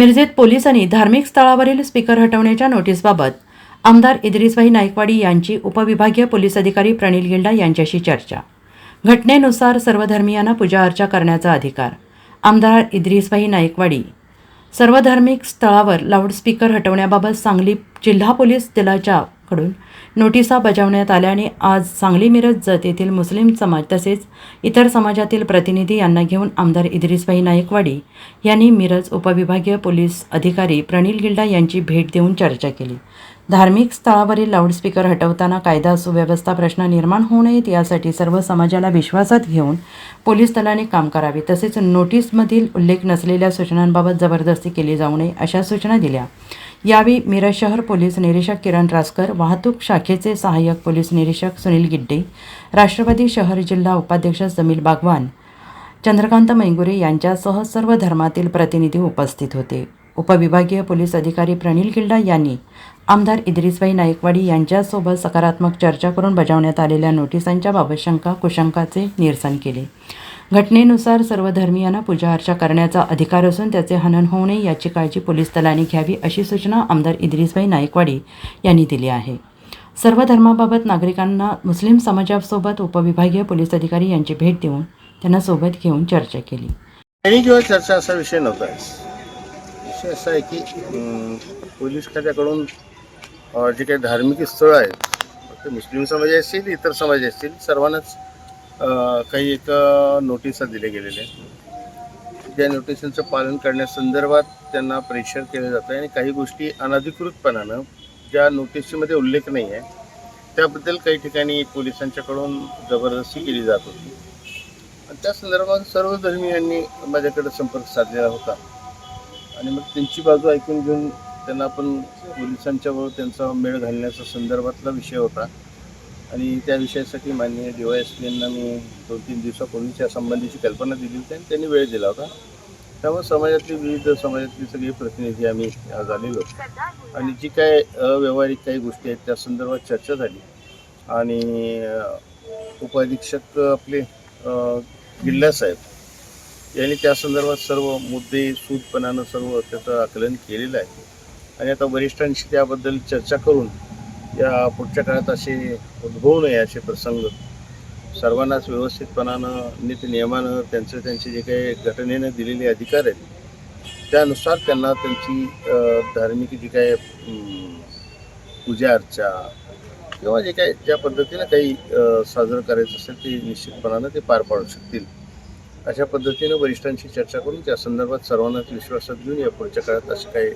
मिरजेत पोलिसांनी धार्मिक स्थळावरील स्पीकर हटवण्याच्या नोटीसबाबत आमदार इद्रिसभाई नाईकवाडी यांची उपविभागीय पोलीस अधिकारी प्रणील गिल्डा यांच्याशी चर्चा. घटनेनुसार सर्व धर्मियांना पूजा अर्चा करण्याचा अधिकार. आमदार इद्रिसभाई नाईकवाडी. सर्व धार्मिक स्थळावर लाऊडस्पीकर हटवण्याबाबत सांगली जिल्हा पोलीस दलाच्या कडून नोटिसा बजावण्यात आल्याने आज सांगली मिरज जत येथील मुस्लिम समाज तसेच इतर समाजातील प्रतिनिधी यांना घेऊन आमदार इद्रिसभाई नाईकवाडी यांनी मिरज उपविभागीय पोलीस अधिकारी प्रणील गिल्डा यांची भेट देऊन चर्चा केली. धार्मिक स्थळावरील लाऊडस्पीकर हटवताना कायदा सुव्यवस्था प्रश्न निर्माण होऊ नयेत यासाठी सर्व समाजाला विश्वासात घेऊन पोलीस दलाने काम करावे तसेच नोटीसमधील उल्लेख नसलेल्या सूचनांबाबत जबरदस्ती केली जाऊ नये अशा सूचना दिल्या. यावेळी मिरज शहर पोलीस निरीक्षक किरण रासकर वाहतूक शाखेचे सहाय्यक पोलीस निरीक्षक सुनील गिड्डे राष्ट्रवादी शहर जिल्हा उपाध्यक्ष जमील बागवान चंद्रकांत मैंगुरे यांच्यासह सर्व धर्मातील प्रतिनिधी उपस्थित होते. उपविभागीय पोलीस अधिकारी प्रणील गिल्डा यांनी आमदार इद्रिसबाई नाईकवाडी यांच्यासोबत सकारात्मक चर्चा करून बजावण्यात आलेल्या नोटिसांच्या बाबत शंका कुशंकाचे निरसन केले. घटनेनुसार सर्व धर्मियांना पूजा अर्चा करण्याचा अधिकार असून त्याचे हनन होऊ नये याची काळजी पोलीस दलाने घ्यावी अशी सूचना आमदार इद्रिसभाई नायकवाडी यांनी दिली आहे. सर्व धर्माबाबत नागरिकांना मुस्लिम समाजासोबत उपविभागीय पोलीस अधिकारी यांची भेट देऊन त्यांना सोबत घेऊन चर्चा केली. आणि किंवा चर्चा असा विषय नव्हता विषय असा आहे की पोलीस खात्याकडून जे काही धार्मिक स्थळं आहेत ते मुस्लिम समाज असतील इतर समाज असतील सर्वांनाच काही एक नोटिसा दिल्या गेलेल्या आहेत त्या नोटिसांचं पालन करण्यासंदर्भात त्यांना प्रेशर केलं जातं आणि काही गोष्टी अनधिकृतपणानं ज्या नोटिसीमध्ये उल्लेख नाही आहे त्याबद्दल काही ठिकाणी पोलिसांच्याकडून जबरदस्ती केली जात होती. आणि त्या संदर्भात सर्व धर्मियांनी माझ्याकडे संपर्क साधलेला होता. आणि मग त्यांची बाजू ऐकून घेऊन त्यांना आपण पोलिसांच्या बरोबर त्यांचा मेळ घालण्याचा संदर्भातला विषय होता. आणि त्या विषयासाठी माननीय डी वाय एस पी यांना मी दोन तीन दिवसापूर्वीच्या संबंधीची कल्पना दिली होती आणि त्यांनी वेळ दिला होता. त्यामुळे समाजातली विविध समाजातले सगळे प्रतिनिधी आम्ही आज आलेलो. आणि जी काय अव्यवहारिक काही गोष्टी आहेत त्या संदर्भात चर्चा झाली. आणि उपाधीक्षक आपले गिल्ला साहेब यांनी त्या संदर्भात सर्व मुद्दे सूटपणानं सर्व त्याचं आकलन केलेलं आहे. आणि आता वरिष्ठांशी त्याबद्दल चर्चा करून या पुढच्या काळात असे उद्भवू नये असे प्रसंग. सर्वांनाच व्यवस्थितपणानं नीत नियमानं त्यांचे त्यांचे जे काही घटनेनं दिलेले अधिकार आहेत त्यानुसार त्यांना त्यांची धार्मिक जी काय पूजा अर्चा किंवा जे काही ज्या पद्धतीनं काही साजरं करायचं असेल ते निश्चितपणानं ते पार पाडू शकतील. अशा पद्धतीनं वरिष्ठांशी चर्चा करून त्या संदर्भात सर्वांनाच विश्वासात घेऊन या पुढच्या काळात असे काही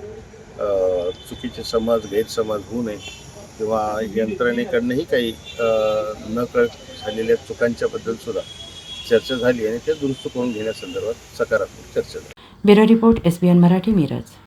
चुकीचे समाज गैरसमाज होऊ नये. किंवा यंत्रणेकडनंही काही न कळत झालेल्या चुकांच्याबद्दल सुद्धा चर्चा झाली आणि ते दुरुस्त करून घेण्यासंदर्भात सकारात्मक चर्चा झाली. Bureau report S B N Marathi Miraj.